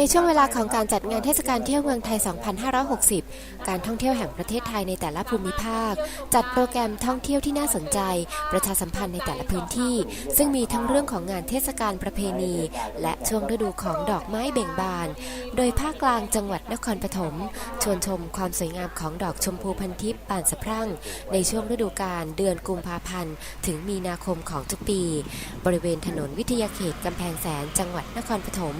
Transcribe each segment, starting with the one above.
ในช่วงเวลาของการจัดงานเทศกาลเที่ยวเมืองไทย 2560 การท่องเที่ยวแห่งประเทศไทยในแต่ละภูมิภาค จัดโปรแกรมท่องเที่ยวที่น่าสนใจ ประชาสัมพันธ์ในแต่ละพื้นที่ ซึ่งมีทั้งเรื่องของงานเทศกาลประเพณี และช่วงฤดูของดอกไม้เบ่งบาน โดยภาคกลางจังหวัดนครปฐมชวนชมความสวยงามของดอกชมพูพันทิพย์บานสะพรั่ง ในช่วงฤดูกาลเดือนกุมภาพันธ์ ถึงมีนาคมของทุกปี บริเวณถนนวิทยาเขตกำแพงแสนจังหวัดนครปฐม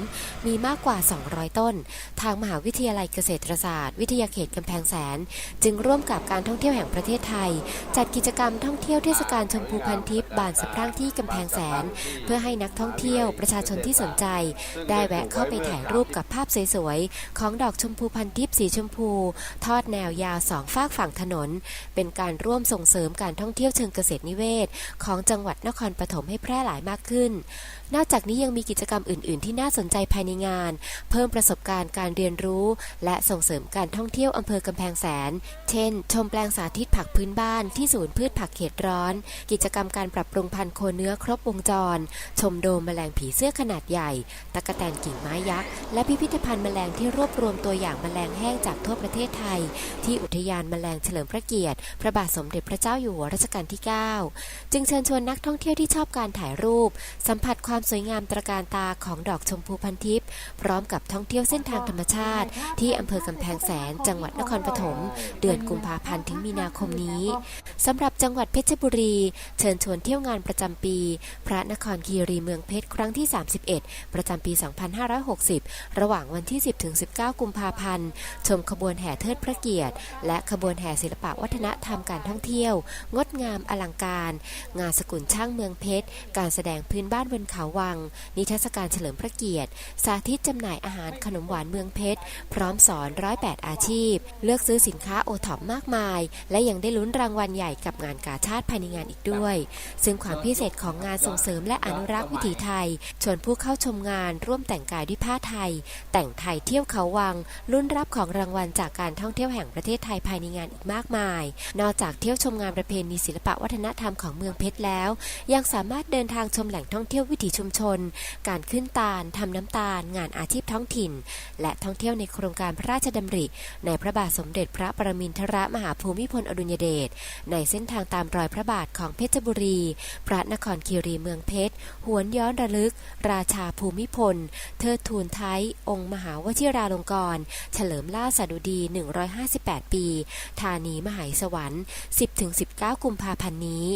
มีมากกว่า200 ต้น ทางมหาวิทยาลัยเกษตรศาสตร์ วิทยาเขตกำแพงแสน จึงร่วมกับการท่องเที่ยวแห่งประเทศไทย จัดกิจกรรมท่องเที่ยวเทศกาลชมพูพันทิพย์บานสะพรั่งที่กำแพงแสน เพื่อให้นักท่องเที่ยวประชาชนที่สนใจ ได้แวะเข้าไปถ่ายรูปกับภาพสวยๆ ของดอกชมพูพันทิพย์สีชมพู ทอดแนวยาวสองฝากฝั่งถนน เป็นการร่วมส่งเสริมการท่องเที่ยวเชิงเกษตรนิเวศ ของจังหวัดนครปฐมให้แพร่หลายมากขึ้น นอกจากนี้ยังมีกิจกรรมอื่น ๆ ที่น่าสนใจภายในงานเพิ่มประสบการณ์การเรียนรู้ และส่งเสริมการท่องเที่ยวอำเภอกำแพงแสน เช่น ชมแปลงสาธิตผักพื้นบ้านที่ศูนย์พืชผักเขตร้อน กิจกรรมการปรับปรุงพันธุ์โคเนื้อครบวงจร ชมโดมแมลงผีเสื้อขนาดใหญ่ ตะกะแตนกิ่งไม้ยักษ์ และพิพิธภัณฑ์แมลงที่รวบรวมตัวอย่างแมลงแห้งจากทั่วประเทศไทย ที่อุทยานแมลงเฉลิมพระเกียรติ พระบาทสมเด็จพระเจ้าอยู่หัวรัชกาลที่ 9 จึงเชิญชวนนักท่องเที่ยวที่ชอบการถ่ายรูป สัมผัสความสวยงามตระการตาของดอกชมพูพันทิพย์พร้อมกับท่องเที่ยวเส้นทางธรรมชาติ ที่อำเภอกำแพงแสน จังหวัดนครปฐม เดือนกุมภาพันธ์ถึงมีนาคมนี้สำหรับจังหวัดเพชรบุรี เชิญชวนเที่ยวงานประจำปี พระนครคีรีเมืองเพชรครั้งที่ 31 ประจำปี 2560 ระหว่างวันที่ 10ถึง19 กุมภาพันธ์ ชมขบวนแห่เทิดพระเกียรติ และขบวนแห่ศิลปะวัฒนธรรมการท่องเที่ยว งดงามอลังการ งานสกุลช่างเมืองเพชร การแสดงพื้นบ้านบนเขาวัง นิทรรศการเฉลิมพระเกียรติ สาธิตจำหน่ายอาหารขนมหวานเมืองเพชร พร้อมสอนร้อยแปดอาชีพ เลือกซื้อสินค้าโอท็อปมากมาย และยังได้ลุ้นรางวัลใหญ่กับงานกาชาติภายในงานอีกด้วย ซึ่งความพิเศษของงานส่งเสริมและอนุรักษ์วิถีไทย ชวนผู้เข้าชมงานร่วมแต่งกายด้วยผ้าไทย แต่งไทยเที่ยวเขาวัง ลุ้นรับของรางวัลจากการท่องเที่ยวแห่งประเทศไทยภายในงานอีกมากมาย นอกจากเที่ยวชมงานประเพณีศิลปะวัฒนธรรมของเมืองเพชรแล้ว ยังสามารถเดินทางชมแหล่งท่องเที่ยววิถีชุมชน การขึ้นตาลทำน้ำตาล งานอาชีพท้องถิ่น และท่องเที่ยวในโครงการพระราชดำริ ในพระบาทสมเด็จพระปรมินทรมหาภูมิพลอดุลยเดชในเส้นทางตามรอยพระบาทของเพชรบุรี พระนครคีรีเมืองเพชร หวนย้อนระลึก ราชาภูมิพล เทิดทูนไทย องค์มหาวชิราลงกรณ์เฉลิมล่าสดุดี 158 ปี ธานีมหายสวรรค์ 10-19 กุมภาพันธ์นี้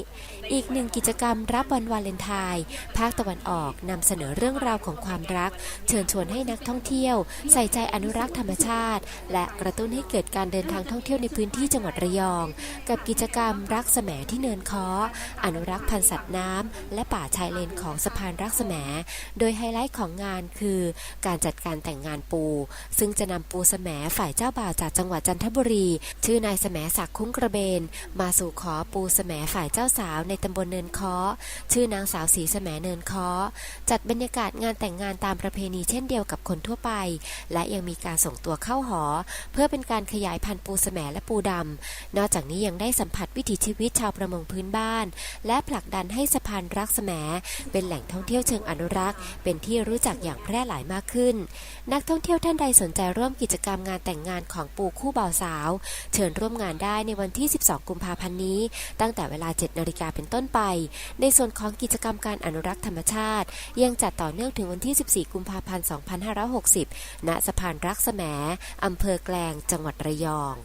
อีกหนึ่งกิจกรรมรับวันวาเลนไทน์ภาคตะวันออกนำเสนอเรื่องราวของความรัก เชิญชวนให้นักท่องเที่ยว ใส่ใจอนุรักษ์ธรรมชาติ และกระตุ้นให้เกิดการเดินทางท่องเที่ยวในพื้นที่จังหวัดระยอง กับกิจกรรมรักแสมที่เนินคออนุรักษ์พันธุ์สัตว์น้ำและป่าชายเลนของสะพานรักแสมโดยไฮไลท์ของงานคือ การจัดการแต่งงานปู ซึ่งจะนำปูแสมฝ่ายเจ้าบ่าวจากจังหวัดจันทบุรี ชื่อนายแสมศักดิ์คุ้งกระเบน มาสู่ขอปูแสมฝ่ายเจ้าสาวในตำบลเนินคอชื่อนางสาวสีแสมเนินคอจัดบรรยากาศงานแต่งงานตามประเพณีเช่นเดียวกับคนทั่วไป และยังมีการส่งตัวเข้าหอ เพื่อเป็นการขยายพันธุ์ปูแสมและปูดำ นอกจากนี้ยังได้สัมผัสวิถีชีวิตชาวประมงพื้นบ้าน และผลักดันให้สะพานรักแสมเป็นแหล่งท่องเที่ยวเชิงอนุรักษ์ เป็นที่รู้จักอย่างแพร่หลายมากขึ้น นักท่องเที่ยวท่านใดสนใจร่วมกิจกรรมงานแต่งงานของปูคู่บ่าวสาว เชิญร่วมงานได้ในวันที่ 12 กุมภาพันธ์นี้ ตั้งแต่เวลา 7 นาฬิกาเป็นต้นไป ในส่วนของกิจกรรมการอนุรักษ์ธรรมชาติ ยังจัดต่อเนื่องถึงวันที่ 14 กุมภาพันธ์2560 ณ สะพานรักแสมอำเภอแกลง จังหวัดระยอง